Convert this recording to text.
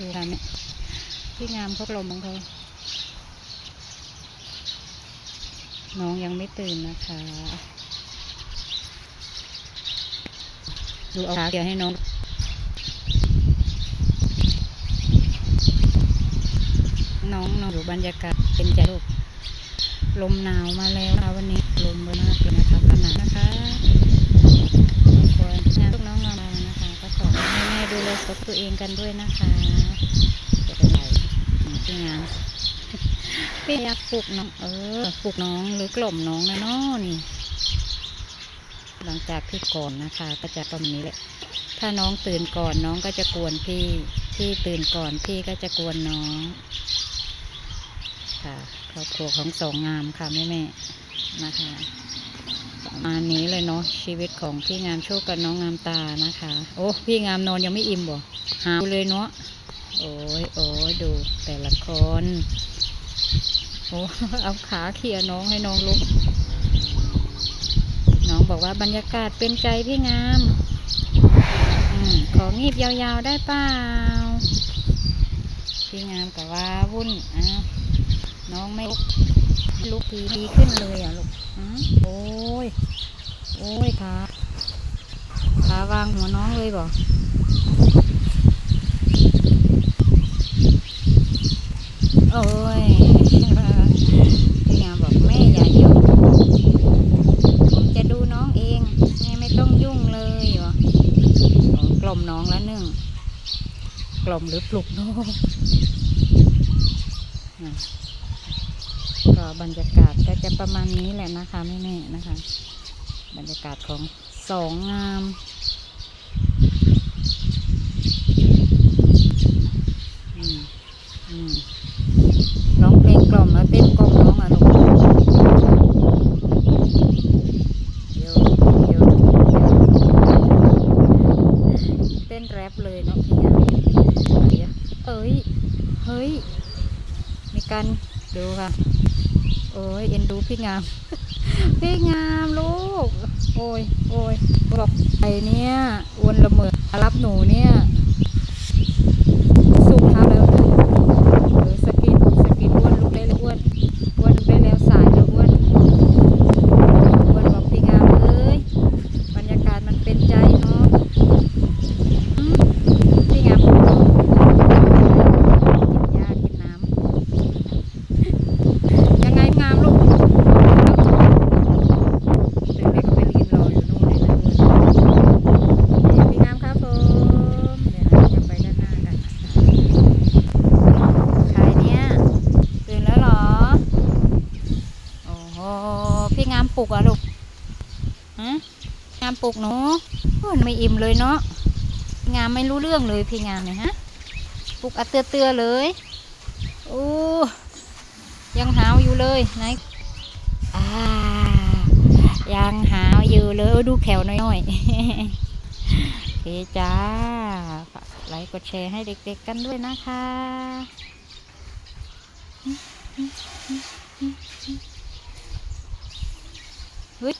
ดูค่ะเนี่ยพี่งามเขากลมของเขาน้องยังไม่ตื่นนะคะ ดูเอาขาเกี่ยวให้น้องน้องนอนอยู่บรรยากาศเป็นใจลูกลมหนาวมาแล้วนะวันนี้ลมมากเลยนะคะขนาดนะคะทุกคนงานลูกน้องมานะคะ ดูแลสุขตัวเองกันด้วยนะคะจะเป็นไรอืมที่งานพี่อยากปลุกน้อง เออปลุกน้องหรือกล่อมน้องนะเนาะนี่ หลังจากที่ก่อนนะคะ ก็จะประมาณนี้แหละ ถ้าน้องตื่นก่อนน้องก็จะกวนพี่ พี่ตื่นก่อนพี่ก็จะกวนน้อง ค่ะครอบครัวของสองงามค่ะแม่แม่ๆนะคะประมาณนี้เลยเนาะชีวิตของพี่งามโชคกับน้องงามตานะคะ โอ้พี่งามนอนยังไม่อิ่มบ่หาเลยเนาะโอ้ยโอ้ยดูแต่ละคนโอ้เอาขาเขี่ยน้องให้น้องลุกน้องบอกว่าบรรยากาศเป็นใจพี่งามอมของีบยาวๆได้เปล่าพี่งามกับว่าวุ่นอะน้องไม่ลุกลุกทีดีขึ้นเลยอะลูกอะโอ้ย โอ้ยขาขาวางหัวน้องเลยบอกโอ้ยพี่งามบอกแม่อย่ายุ่งผมจะดูน้องเองแม่ไม่ต้องยุ่งเลยวะกล่อมน้องแล้วหนึ่งกล่อมหรือปลุกน้องก็บรรยากาศก็จะประมาณนี้แหละนะคะแม่ๆนะคะ บรรยากาศของสองงามร้องเพลงกล่อมแล้วเต้นกล่อมน้องอะลูกโยโยโยเต้นแรปเลยเนาะพี่งามเดี๋ยวเอ้ย เฮ้ย มีการดูค่ะ โอ้ย เอ็นดูพี่งาม พี่งามลูก โอ้ยโอ้ยบอกไอเนี่ยอ้วนละเมอรับหนูเนี่ย สูงเท้าแล้วนะเออสกินสกินอ้วนลุกได้เลยอ้วนอ้วนลุกได้แล้วสายแล้วอ้วนอ้วนบอกพี่งามเอ้ย บรรยากาศมันเป็นใจเนาะ อืมนี่ไงผมกินยากินน้ำยังไงงามลูกเด็กๆก็ไปรีนรออยู่นู่นเลยนะนี่พี่งามครับผมเดี๋ยวเราจะไปด้านหน้ากันนะคะใครเนี่ยตื่นแล้วเหรอ โอ้โห พี่งามป ลุกอะลูกฮะงามปลุกหนูโอ้ยไม่อิ่มเลยเนาะงามไม่รู้เรื่องเลยพี่งามเนี่ยฮะปลุกอัเตือเตือๆเลยโอ้ยังหาวอยู่เลยไหนอ่ายังหาวอยู่เลยดูแขวน้อยๆโอเคจ้าฝากไลค์กดแชร์ให้เด็กๆกันด้วยนะคะ เฮ้ย